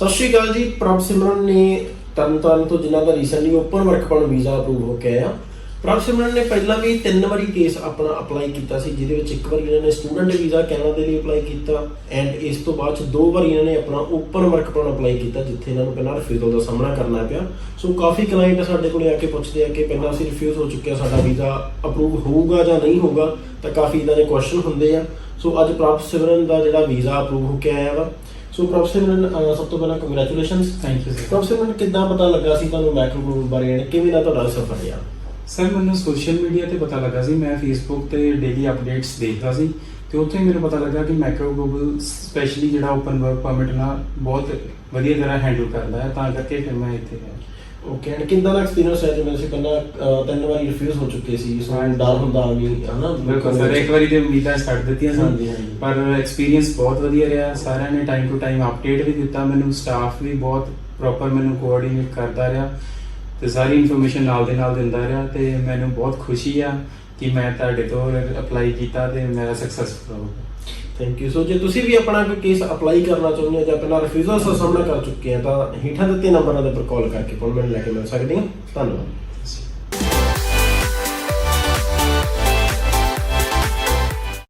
ਸਤਿ ਸ਼੍ਰੀ ਅਕਾਲ ਜੀ, ਪ੍ਰਭ ਸਿਮਰਨ ਨੇ ਤਰਨਤਾਰਨ ਤੋਂ ਜਿਨ੍ਹਾਂ ਦਾ recently open work permit visa approve ਹੋ ਕੇ ਆਇਆ। ਪ੍ਰਭ ਸਿਮਰਨ ਨੇ ਪਹਿਲਾਂ ਵੀ ਤਿੰਨ ਵਾਰੀ ਕੇਸ ਆਪਣਾ ਅਪਲਾਈ ਕੀਤਾ ਸੀ, ਜਿਹਦੇ ਵਿੱਚ ਇੱਕ ਵਾਰੀ ਇਹਨਾਂ ਨੇ ਸਟੂਡੈਂਟ ਵੀਜ਼ਾ ਕੈਨੇਡਾ ਦੇ ਲਈ ਅਪਲਾਈ ਕੀਤਾ ਐਂਡ ਇਸ ਤੋਂ ਬਾਅਦ ਚ ਦੋ ਵਾਰੀ ਇਹਨਾਂ ਨੇ ਆਪਣਾ ਓਪਨ ਵਰਕ ਪਰਮਿਟ ਅਪਲਾਈ ਕੀਤਾ, ਜਿੱਥੇ ਇਹਨਾਂ ਨੂੰ ਪਹਿਲਾਂ ਰਿਫਿਊਜ਼ਲ ਦਾ ਸਾਹਮਣਾ ਕਰਨਾ ਪਿਆ। ਸੋ ਕਾਫੀ ਕਲਾਇੰਟ ਸਾਡੇ ਕੋਲੇ ਆ ਕੇ ਪੁੱਛਦੇ ਆ ਕਿ ਪਹਿਲਾਂ ਅਸੀਂ ਰਿਫਿਊਜ਼ ਹੋ ਚੁੱਕਿਆ, ਸਾਡਾ ਵੀਜ਼ਾ ਅਪਰੂਵ ਹੋਊਗਾ ਜਾਂ ਨਹੀਂ ਹੋਊਗਾ, ਤਾਂ ਕਾਫੀ ਇਹਨਾਂ ਦੇ ਕੁਐਸਚਨ ਹੁੰਦੇ ਆ। ਸੋ ਅੱਜ ਪ੍ਰਭ ਸਿਮਰਨ ਦਾ ਜਿਹੜਾ ਵੀਜ਼ਾ ਅਪਰੂਵ ਹੋ ਕੇ ਆਇਆ ਵਾ ਸੋ ਪ੍ਰਭ ਸਿਮਰਨ ਅਹ, ਸਭ ਤੋਂ ਪਹਿਲਾਂ ਕੰਗ੍ਰੈਚੁਲੇਸ਼ਨਸ ਥੈਂਕ ਯੂ ਸਰ ਪ੍ਰਭ ਸਿਮਰਨ ਕਿੱਦਾਂ ਪਤਾ ਲੱਗਾ ਸੀ ਤੁਹਾਨੂੰ ਮੈਕਰੋ ਗਰੁੱਪ ਬਾਰੇ? and ਕਿਵੇਂ ਦਾ ਤੁਹਾਡਾ ਸਫ਼ਰ ਰਿਹਾ ਸਰ ਮੈਨੂੰ ਸੋਸ਼ਲ ਮੀਡੀਆ ਤੇ ਪਤਾ ਲੱਗਾ ਸੀ। ਮੈਂ ਫੇਸਬੁੱਕ ਤੇ ਡੇਲੀ ਅਪਡੇਟਸ ਦੇਖਦਾ ਸੀ ਤੇ ਉੱਥੇ ਹੀ ਮੈਨੂੰ ਪਤਾ ਲੱਗਾ ਕਿ ਮੈਕਰੋ ਗੂਗਲ ਸਪੈਸ਼ਲੀ ਜਿਹੜਾ ਓਪਨ ਵਰਕ ਪਰਮਿਟ ਨਾਲ ਬਹੁਤ ਵਧੀਆ ਤਰ੍ਹਾਂ ਹੈਂਡਲ ਕਰਦਾ ਹੈ। ਤਾਂ ਕਰਕੇ ਫਿਰ ਮੈਂ ਇੱਥੇ ਆਇਆ। ਓਕੇ ਐਂਡ ਕਿੰਦਾ ਦਾ ਐਕਸਪੀਰੀਅੰਸ ਹੈ ਜਿਵੇਂ ਅਸੀਂ ਪਹਿਲਾਂ ਅਹ, ਤਿੰਨ ਵਾਰੀ ਰਿਫਿਊਜ਼ ਹੋ ਚੁੱਕੇ ਸੀ ਸੋ ਹਾਂਜੀ। ਡਰ ਹੁੰਦਾ ਵੀ ਹਨਾ ਬਿਲਕੁਲ ਸਰ ਇੱਕ ਵਾਰੀ ਤੇ ਉਮੀਦਾਂ ਛੱਡ ਦਿੱਤੀਆਂ ਹਾਂਜੀ, ਸੀ ਹਾਂਜੀ। ਪਰ ਐਕਸਪੀਰੀਅੰਸ ਬਹੁਤ ਵਧੀਆ ਰਿਹਾ ਸਾਰਿਆਂ ਨੇ ਟਾਈਮ ਟੂ ਟਾਈਮ ਅਪਡੇਟ ਵੀ ਦਿੱਤਾ ਮੈਨੂੰ ਸਟਾਫ ਵੀ ਬਹੁਤ ਪ੍ਰੋਪਰ ਮੈਨੂੰ ਕੋਆਰਡੀਨੇਟ ਕਰਦਾ ਰਿਹਾ ਤੇ ਸਾਰੀ ਇਨਫੋਰਮੇਸ਼ਨ ਨਾਲ ਦੇ ਨਾਲ ਦਿੰਦਾ ਰਿਹਾ ਤੇ ਮੈਨੂੰ ਬਹੁਤ ਖੁਸ਼ੀ ਆ ਕਿ ਮੈਂ ਤੁਹਾਡੇ ਤੋਂ ਅਪਲਾਈ ਕੀਤਾ ਤੇ ਮੇਰਾ ਸਕਸੈਸਫੁਲ ਹੋ ਗਿਆ ਥੈਂਕ ਯੂ ਸੋ ਜੇ ਤੁਸੀਂ ਵੀ ਆਪਣਾ ਕੋਈ ਕੇਸ ਅਪਲਾਈ ਕਰਨਾ ਚਾਹੁੰਦੇ ਹੋ ਜਾਂ ਆਪਣਾ ਰਿਫਿਊਜ਼ਲ ਦਾ ਸਾਹਮਣਾ ਕਰ ਚੁੱਕੇ ਆ, ਤਾਂ ਹੇਠਾਂ ਦਿੱਤੇ ਨੰਬਰਾਂ ਦੇ ਉੱਪਰ ਕਾਲ ਕਰਕੇ ਅਪਾਇੰਟਮੈਂਟ ਲੈ ਕੇ ਮਿਲ ਸਕਦੇ ਹੋ ਧੰਨਵਾਦ।